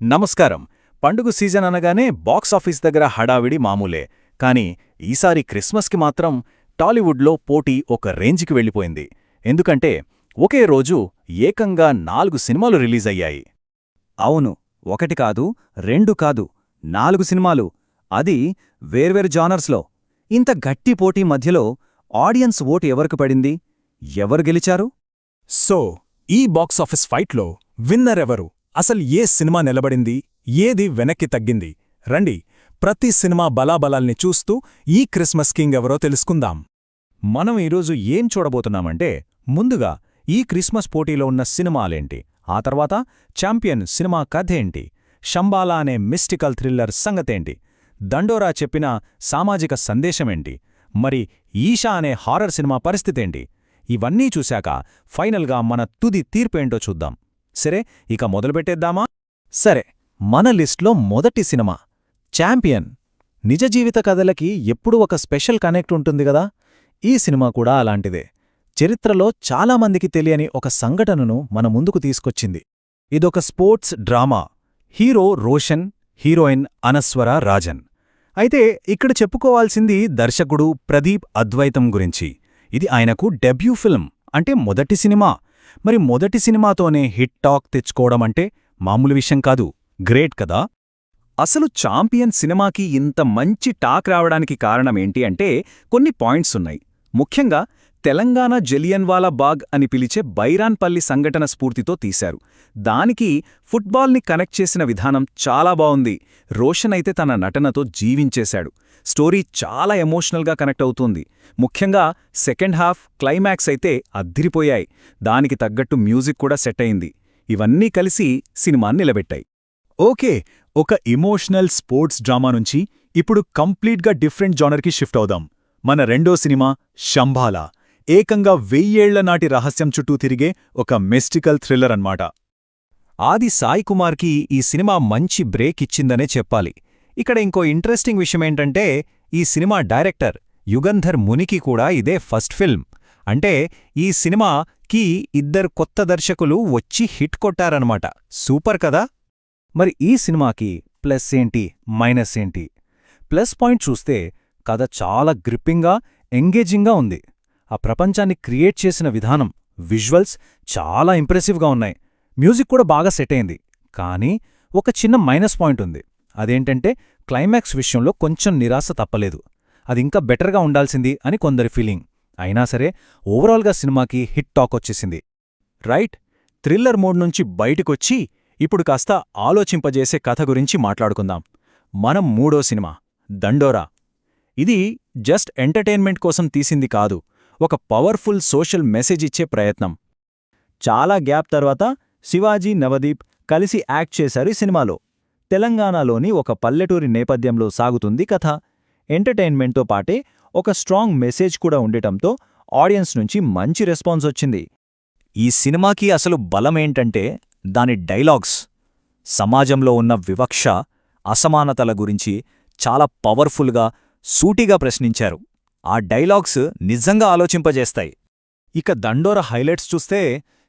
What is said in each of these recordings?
నమస్కారం. పండుగ సీజన్ అనగానే బాక్సాఫీస్ దగ్గర హడావిడి మామూలే. కానీ ఈసారి క్రిస్మస్కి మాత్రం టాలీవుడ్లో పోటీ ఒక రేంజ్కి వెళ్ళిపోయింది. ఎందుకంటే ఒకే రోజు ఏకంగా నాలుగు సినిమాలు రిలీజ్ అయ్యాయి. అవును ఒకటి కాదు రెండు కాదు నాలుగు సినిమాలు. అది వేర్వేరు జానర్స్లో. ఇంత గట్టి పోటీ మధ్యలో ఆడియన్స్ ఓటు ఎవరికి పడింది? ఎవరు గెలిచారు? సో ఈ బాక్సాఫీస్ ఫైట్లో విన్నర్ ఎవరు? అసలు ఏ సినిమా నిలబడింది? ఏది వెనక్కి తగ్గింది? రండి ప్రతి సినిమా బలాబలాల్ని చూస్తూ ఈ క్రిస్మస్ కింగ్ ఎవరో తెలుసుకుందాం. మనం ఈరోజు ఏం చూడబోతున్నామంటే ముందుగా ఈ క్రిస్మస్ పోటీలో ఉన్న సినిమాలేంటి? ఆ తర్వాత ఛాంపియన్ సినిమా కథేంటి? షంబాలా అనే మిస్టికల్ థ్రిల్లర్ సంగతేంటి? దండోరా చెప్పిన సామాజిక సందేశమేంటి? మరి ఈషా అనే హారర్ సినిమా పరిస్థితేంటి? ఇవన్నీ చూశాక ఫైనల్గా మన తుది తీర్పేంటో చూద్దాం. సరే ఇక మొదలుపెట్టేద్దామా సరే మన లిస్ట్లో మొదటి సినిమా ఛాంపియన్. నిజ జీవిత కథలకి ఎప్పుడూ ఒక స్పెషల్ కనెక్ట్ ఉంటుంది కదా? ఈ సినిమా కూడా అలాంటిదే. చరిత్రలో చాలామందికి తెలియని ఒక సంఘటనను మన ముందుకు తీసుకొచ్చింది. ఇదొక sports drama. Hero Roshan heroine Anaswara Rajan. అయితే ఇక్కడ చెప్పుకోవాల్సింది దర్శకుడు ప్రదీప్ అద్వైతం గురించి. ఇది ఆయనకు డెబ్యూ ఫిల్మ్ అంటే మొదటి సినిమా. మరి మొదటి సినిమాతోనే హిట్ టాక్ తెచ్చుకోవడం అంటే మామూలు విషయం కాదు. గ్రేట్ కదా? అసలు ఛాంపియన్ సినిమాకి ఇంత మంచి టాక్ రావడానికి కారణమేంటి అంటే కొన్ని పాయింట్స్ ఉన్నాయి. ముఖ్యంగా తెలంగాణ జలియన్వాలా బాగ్ అని పిలిచే బైరాన్పల్లి సంఘటన స్ఫూర్తితో తీశారు. దానికి ఫుట్బాల్ని కనెక్ట్ చేసిన విధానం చాలా బావుంది రోషన్ అయితే తన నటనతో జీవించేశాడు. స్టోరీ చాలా ఎమోషనల్గా కనెక్ట్ అవుతుంది. ముఖ్యంగా సెకండ్ హాఫ్ క్లైమాక్స్ అయితే అద్దిరిపోయాయి. దానికి తగ్గట్టు మ్యూజిక్ కూడా సెట్ అయింది. ఇవన్నీ కలిసి సినిమాని నిలబెట్టాయి. ఓకే ఒక ఇమోషనల్ స్పోర్ట్స్ డ్రామా నుంచి ఇప్పుడు కంప్లీట్గా డిఫరెంట్ జానర్కి షిఫ్ట్ అవుదాం. మన రెండో సినిమా శంభాలా. ఏకంగా వెయ్యేళ్ళ నాటి రహస్యం చుట్టూ తిరిగే ఒక మిస్టికల్ థ్రిల్లర్ అన్మాట. ఆది సాయి కుమార్కి ఈ సినిమా మంచి బ్రేక్ ఇచ్చిందనే చెప్పాలి. ఇక్కడ ఇంకో ఇంట్రెస్టింగ్ విషయమేంటంటే ఈ సినిమా డైరెక్టర్ యుగంధర్ మునికి కూడా ఇదే ఫస్ట్ ఫిల్మ్. అంటే ఈ సినిమాకి ఇద్దరు కొత్త దర్శకులు వచ్చి హిట్ కొట్టారనమాట సూపర్ కదా? మరి ఈ సినిమాకి ప్లస్ ఏంటి మైనస్ ఏంటి? ప్లస్ పాయింట్ చూస్తే కథ చాలా గ్రిప్పింగ్గా ఎంగేజింగ్గా ఉంది. ఆ ప్రపంచాన్ని క్రియేట్ చేసిన విధానం విజువల్స్ చాలా ఇంప్రెసివ్గా ఉన్నాయి. మ్యూజిక్ కూడా బాగా సెట్ అయింది. కానీ ఒక చిన్న మైనస్ పాయింట్ ఉంది. అదేంటంటే క్లైమాక్స్ విషయంలో కొంచెం నిరాశ తప్పలేదు. అది ఇంకా బెటర్గా ఉండాల్సింది అని కొందరి ఫీలింగ్. అయినా సరే ఓవరాల్గా సినిమాకి హిట్ టాక్ వచ్చేసింది. రైట్? థ్రిల్లర్ మోడ్ నుంచి బయటికొచ్చి ఇప్పుడు కాస్త ఆలోచింపజేసే కథ గురించి మాట్లాడుకుందాం. మనం మూడో సినిమా దండోరా. ఇది జస్ట్ ఎంటర్టైన్మెంట్ కోసం తీసింది కాదు. ఒక పవర్ఫుల్ సోషల్ మెసేజ్ ఇచ్చే ప్రయత్నం. చాలా గ్యాప్ తర్వాత శివాజీ నవదీప్ కలిసి యాక్ట్ చేశారు ఈ సినిమాలో. తెలంగాణలోని ఒక పల్లెటూరి నేపథ్యంలో సాగుతుంది కథ. ఎంటర్టైన్మెంట్తో పాటే ఒక స్ట్రాంగ్ మెసేజ్ కూడా ఉండటంతో ఆడియన్స్ నుంచి మంచి రెస్పాన్స్ వచ్చింది. ఈ సినిమాకి అసలు బలమేంటంటే దాని డైలాగ్స్. సమాజంలో ఉన్న వివక్ష అసమానతల గురించి చాలా పవర్ఫుల్గా సూటిగా ప్రశ్నించారు. ఆ డైలాగ్స్ నిజంగా ఆలోచింపజేస్తాయి. ఇక దండోర హైలైట్స్ చూస్తే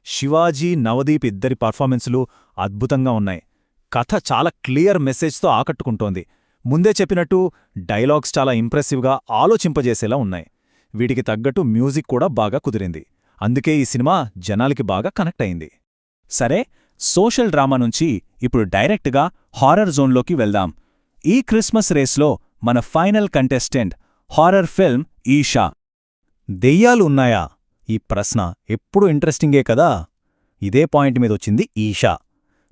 శివాజీ నవదీప్ ఇద్దరి పర్ఫార్మెన్సులు అద్భుతంగా ఉన్నాయి. కథ చాలా క్లియర్ మెసేజ్తో ఆకట్టుకుంటోంది. ముందే చెప్పినట్టు డైలాగ్స్ చాలా ఇంప్రెసివ్గా ఆలోచింపజేసేలా ఉన్నాయి. వీటికి తగ్గట్టు మ్యూజిక్ కూడా బాగా కుదిరింది. అందుకే ఈ సినిమా జనాలకి బాగా కనెక్ట్ అయింది సరే సోషల్ డ్రామా నుంచి ఇప్పుడు డైరెక్ట్గా హారర్ జోన్లోకి వెళ్దాం. ఈ క్రిస్మస్ రేస్లో మన final contestant horror film Eesha. దెయ్యాలు ఉన్నాయా? ఈ ప్రశ్న ఎప్పుడూ ఇంట్రెస్టింగే కదా? ఇదే పాయింట్ మీదొచ్చింది ఈషా.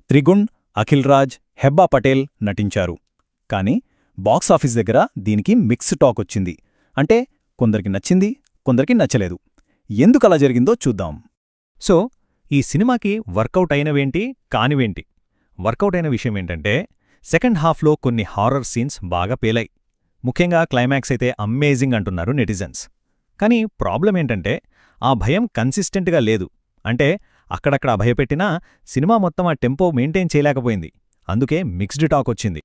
త్రిగుణ్ అఖిల్ రాజ్ హెబ్బా పటేల్ నటించారు. కానీ బాక్సాఫీస్ దగ్గర దీనికి మిక్స్ టాక్ వచ్చింది. అంటే కొందరికి నచ్చింది కొందరికి నచ్చలేదు. ఎందుకలా జరిగిందో చూద్దాం. సో ఈ సినిమాకి వర్కౌట్ అయినవేంటి కానివేంటి? వర్కౌట్ అయిన విషయమేంటంటే సెకండ్ హాఫ్లో కొన్ని హారర్ సీన్స్ బాగా పేలాయి. ముఖ్యంగా క్లైమాక్స్ అయితే అమేజింగ్ అంటున్నారు నెటిజన్స్ కానీ ప్రాబ్లం ఏంటంటే ఆ భయం కన్సిస్టెంట్గా లేదు. అంటే అక్కడక్కడ భయపెట్టినా సినిమా మొత్తం ఆ టెంపో మెయింటైన్ చేయలేకపోయింది. అందుకే మిక్స్డ్ టాక్ వచ్చింది.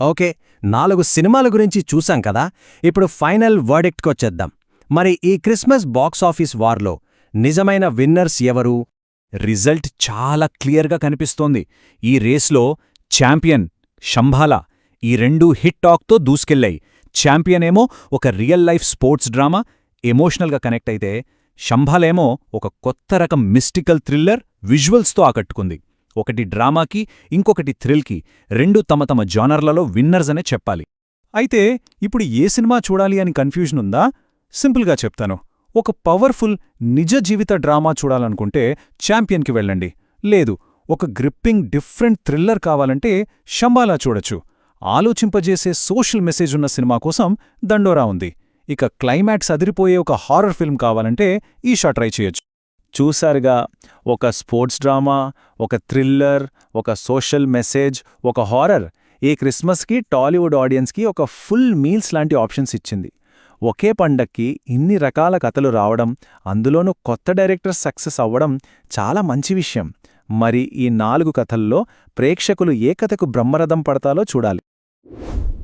ఓకే నాలుగు సినిమాల గురించి చూసాం కదా ఇప్పుడు ఫైనల్ వర్డిక్ట్కొచ్చేద్దాం మరి ఈ క్రిస్మస్ బాక్సాఫీస్ వార్లో నిజమైన విన్నర్స్ ఎవరు? రిజల్ట్ చాలా క్లియర్గా కనిపిస్తోంది. ఈ రేస్లో ఛాంపియన్ శంభాలా. ఈ రెండు హిట్ టాక్తో దూసుకెళ్ళాయి ఛాంపియన్ ఏమో ఒక రియల్ లైఫ్ స్పోర్ట్స్ డ్రామా ఎమోషనల్గా కనెక్ట్ అయితే శంభాలేమో ఒక కొత్త రకం మిస్టికల్ థ్రిల్లర్ విజువల్స్తో ఆకట్టుకుంది. ఒకటి డ్రామాకి ఇంకొకటి థ్రిల్కి రెండు తమ తమ జానర్లలో విన్నర్స్ అనే చెప్పాలి. అయితే ఇప్పుడు ఏ సినిమా చూడాలి అని కన్ఫ్యూజన్ ఉందా? సింపుల్గా చెప్తాను. ఒక పవర్ఫుల్ నిజ జీవిత డ్రామా చూడాలనుకుంటే ఛాంపియన్కి వెళ్ళండి. లేదు ఒక గ్రిప్పింగ్ డిఫరెంట్ థ్రిల్లర్ కావాలంటే శంబాలా చూడొచ్చు. ఆలోచింపజేసే సోషల్ మెసేజ్ ఉన్న సినిమా కోసం దండోరా ఉంది. ఇక క్లైమాక్స్ అదిరిపోయే ఒక హారర్ ఫిల్మ్ కావాలంటే ఈ షా ట్రై చేయొచ్చు. చూశారుగా ఒక స్పోర్ట్స్ డ్రామా ఒక థ్రిల్లర్ ఒక సోషల్ మెసేజ్ ఒక హారర్. ఈ క్రిస్మస్కి టాలీవుడ్ ఆడియన్స్కి ఒక ఫుల్ మీల్స్ లాంటి ఆప్షన్స్ ఇచ్చింది. ఒకే పండక్కి ఇన్ని రకాల కథలు రావడం అందులోనూ కొత్త డైరెక్టర్ సక్సెస్ అవ్వడం చాలా మంచి విషయం. మరి ఈ నాలుగు కథల్లో ప్రేక్షకులు ఏ కథకు బ్రహ్మరథం పడతాలో చూడాలి. you.